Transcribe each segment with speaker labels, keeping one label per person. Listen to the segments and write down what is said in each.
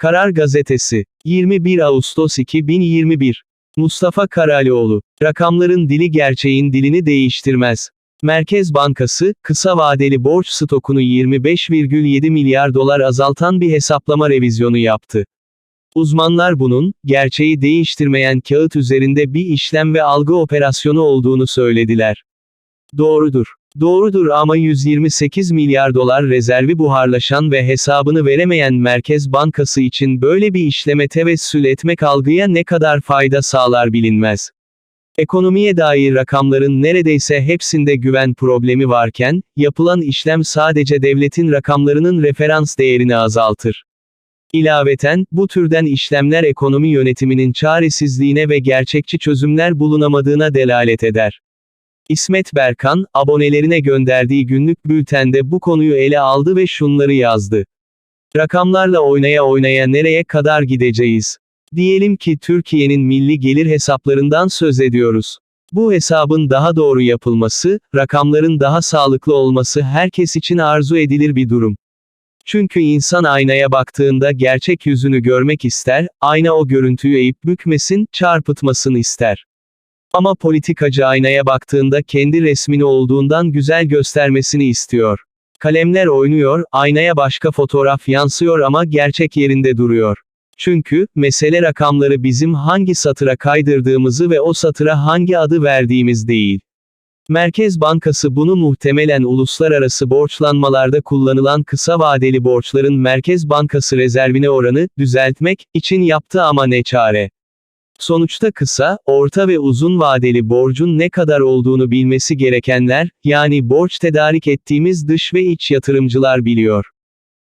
Speaker 1: Karar Gazetesi. 21 Ağustos 2021. Mustafa Karalioğlu. Rakamların dili gerçeğin dilini değiştirmez. Merkez Bankası, kısa vadeli borç stokunu 25,7 milyar dolar azaltan bir hesaplama revizyonu yaptı. Uzmanlar bunun, gerçeği değiştirmeyen kağıt üzerinde bir işlem ve algı operasyonu olduğunu söylediler. Doğrudur. Doğrudur ama 128 milyar dolar rezervi buharlaşan ve hesabını veremeyen Merkez Bankası için böyle bir işleme tevessül etmek algıya ne kadar fayda sağlar bilinmez. Ekonomiye dair rakamların neredeyse hepsinde güven problemi varken, yapılan işlem sadece devletin rakamlarının referans değerini azaltır. İlaveten, bu türden işlemler ekonomi yönetiminin çaresizliğine ve gerçekçi çözümler bulunamadığına delalet eder. İsmet Berkan, abonelerine gönderdiği günlük bültende bu konuyu ele aldı ve şunları yazdı. Rakamlarla oynaya oynaya nereye kadar gideceğiz? Diyelim ki Türkiye'nin milli gelir hesaplarından söz ediyoruz. Bu hesabın daha doğru yapılması, rakamların daha sağlıklı olması herkes için arzu edilir bir durum. Çünkü insan aynaya baktığında gerçek yüzünü görmek ister, ayna o görüntüyü eğip bükmesin, çarpıtmasın ister. Ama politikacı aynaya baktığında kendi resmini olduğundan güzel göstermesini istiyor. Kalemler oynuyor, aynaya başka fotoğraf yansıyor ama gerçek yerinde duruyor. Çünkü, mesele rakamları bizim hangi satıra kaydırdığımızı ve o satıra hangi adı verdiğimiz değil. Merkez Bankası bunu muhtemelen uluslararası borçlanmalarda kullanılan kısa vadeli borçların Merkez Bankası rezervine oranı, düzeltmek, için yaptı ama ne çare. Sonuçta kısa, orta ve uzun vadeli borcun ne kadar olduğunu bilmesi gerekenler, yani borç tedarik ettiğimiz dış ve iç yatırımcılar biliyor.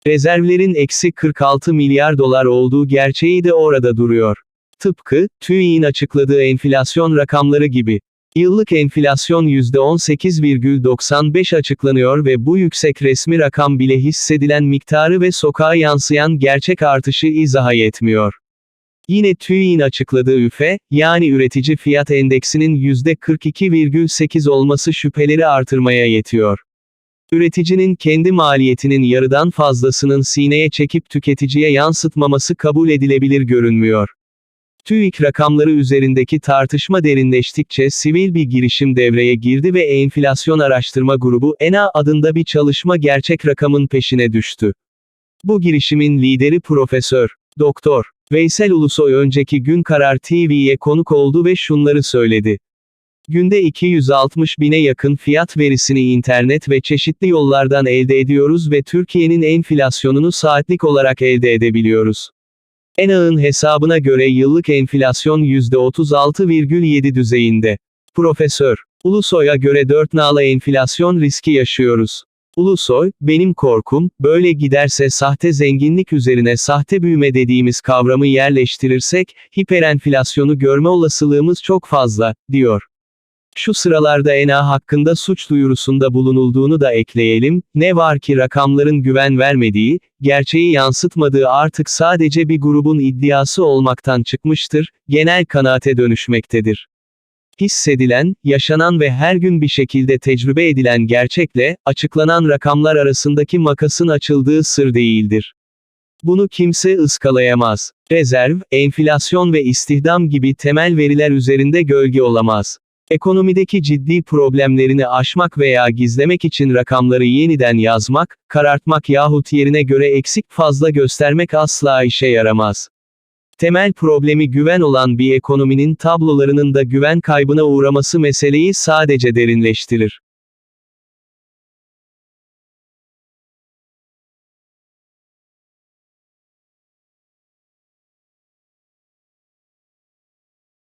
Speaker 1: Rezervlerin eksi 46 milyar dolar olduğu gerçeği de orada duruyor. Tıpkı, TÜİ'nin açıkladığı enflasyon rakamları gibi. Yıllık enflasyon %18,95 açıklanıyor ve bu yüksek resmi rakam bile hissedilen miktarı ve sokağa yansıyan gerçek artışı izah etmiyor. Yine TÜİ'nin açıkladığı üfe, yani üretici fiyat endeksinin %42,8 olması şüpheleri artırmaya yetiyor. Üreticinin kendi maliyetinin yarıdan fazlasının sineye çekip tüketiciye yansıtmaması kabul edilebilir görünmüyor. TÜİK rakamları üzerindeki tartışma derinleştikçe sivil bir girişim devreye girdi ve enflasyon araştırma grubu ENA adında bir çalışma gerçek rakamın peşine düştü. Bu girişimin lideri Profesör Doktor Veysel Ulusoy önceki gün Karar TV'ye konuk oldu ve şunları söyledi. Günde 260 bine yakın fiyat verisini internet ve çeşitli yollardan elde ediyoruz ve Türkiye'nin enflasyonunu saatlik olarak elde edebiliyoruz. ENA'nın hesabına göre yıllık enflasyon %36,7 düzeyinde. Profesör Ulusoy'a göre 4 nala enflasyon riski yaşıyoruz. Ulusoy, benim korkum, böyle giderse sahte zenginlik üzerine sahte büyüme dediğimiz kavramı yerleştirirsek, hiperenflasyonu görme olasılığımız çok fazla, diyor. Şu sıralarda ENA hakkında suç duyurusunda bulunulduğunu da ekleyelim, ne var ki rakamların güven vermediği, gerçeği yansıtmadığı artık sadece bir grubun iddiası olmaktan çıkmıştır, genel kanaate dönüşmektedir. Hissedilen, yaşanan ve her gün bir şekilde tecrübe edilen gerçekle, açıklanan rakamlar arasındaki makasın açıldığı sır değildir. Bunu kimse ıskalayamaz. Rezerv, enflasyon ve istihdam gibi temel veriler üzerinde gölge olamaz. Ekonomideki ciddi problemlerini aşmak veya gizlemek için rakamları yeniden yazmak, karartmak yahut yerine göre eksik fazla göstermek asla işe yaramaz. Temel problemi güven olan bir ekonominin tablolarının da güven kaybına uğraması meseleyi sadece derinleştirir.